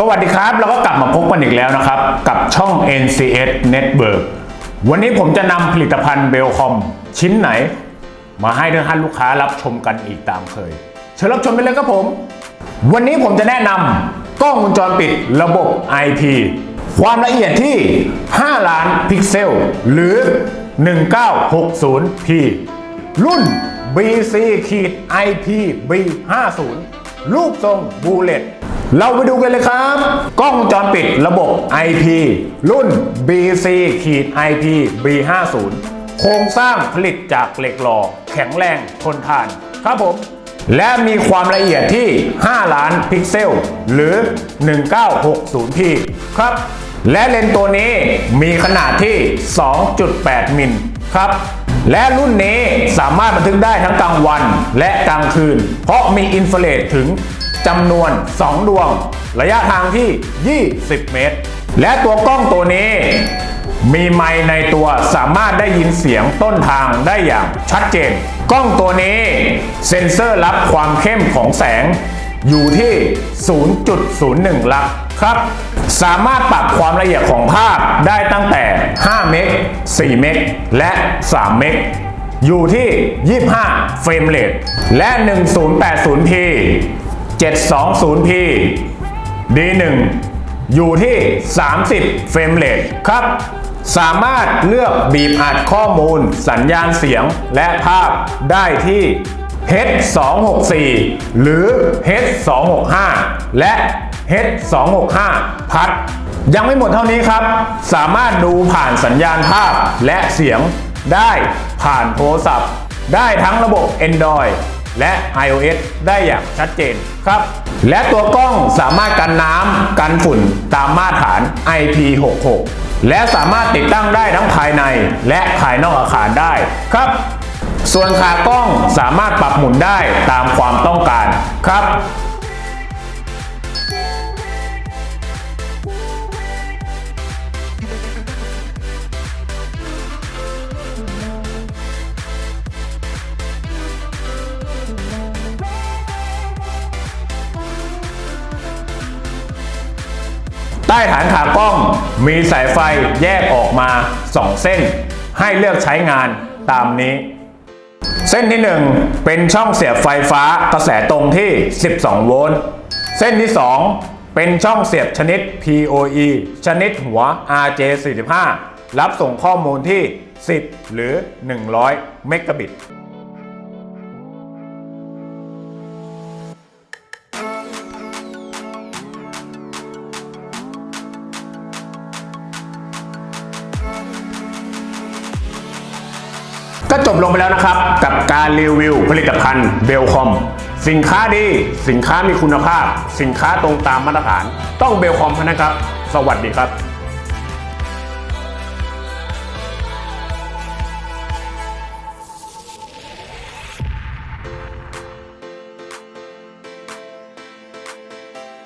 สวัสดีครับเราก็กลับมาพบกันอีกแล้วนะครับ กับช่อง NCS Network วันนี้ผมจะนำผลิตภัณฑ์เบลคอมชิ้นไหน มาให้ท่านลูกค้ารับชมกันอีกตามเคย เชิญรับชมไปเลยครับผม วันนี้ผมจะแนะนำกล้องวงจรปิดระบบ IP ความละเอียดที่ 5 ล้านพิกเซล หรือ 1960p รุ่น BC-IPB50 รูปทรงบูเลต เราไปดูกันเลยครับ กล้องวงจรปิดระบบ IP รุ่น BC ขีด IP B50 โครงสร้างผลิตจากเหล็กหล่อ แข็งแรงทนทานครับผม และมีความละเอียดที่ 5 ล้านพิกเซล หรือ 1960p ครับ และเลนส์ตัวนี้มีขนาดที่ 2.8 มิลครับและรุ่นนี้สามารถบันทึกได้ทั้งกลางวันและกลางคืน เพราะมีอินฟราเรดถึง จำนวน 2 ดวง ระยะทางที่ 20 เมตร และตัวกล้องตัวนี้ มีไมค์ในตัวสามารถได้ยินเสียงต้นทางได้อย่างชัดเจน กล้องตัวนี้เซ็นเซอร์รับความเข้มของแสง อยู่ที่ 0.01 ลักครับ สามารถปรับความละเอียดของภาพได้ตั้งแต่ 5 เมก 4 เมก และ 3 เมก อยู่ที่ 25 เฟรมเรทและ 1080p 720p D1 อยู่ที่ 30 เฟรมเรทครับ สามารถเลือกบีบอัดข้อมูล สัญญาณเสียงและภาพได้ที่ H264 หรือ H265 และ H265 พัด ยังไม่หมดเท่านี้ครับ สามารถดูผ่านสัญญาณภาพและเสียงได้ผ่านโทรศัพท์ ได้ทั้งระบบ Android และ iOS ได้อย่างชัดเจนครับ และตัวกล้องสามารถกันน้ำกันฝุ่นตามมาตรฐาน IP66 และสามารถติดตั้งได้ทั้งภายในและภายนอกอาคารได้ครับส่วนขากล้องสามารถปรับหมุนได้ตามความต้องการครับ ใต้ฐานขากล้องมีสายไฟแยกออกมา 2 เส้น ให้เลือกใช้งานตามนี้ เส้นที่ 1 เป็นช่องเสียบไฟฟ้ากระแสตรงที่ 12 โวลต์ เส้นที่ 2 เป็นช่องเสียบชนิด PoE ชนิดหัว RJ45 รับส่งข้อมูลที่ 10 หรือ 100 เมกะบิต ก็จบลงไปแล้วนะครับ กับการรีวิวผลิตภัณฑ์เบลคอมสินค้าดี สินค้ามีคุณภาพ สินค้าตรงตามมาตรฐาน ต้องเบลคอมนะครับ สวัสดีครับ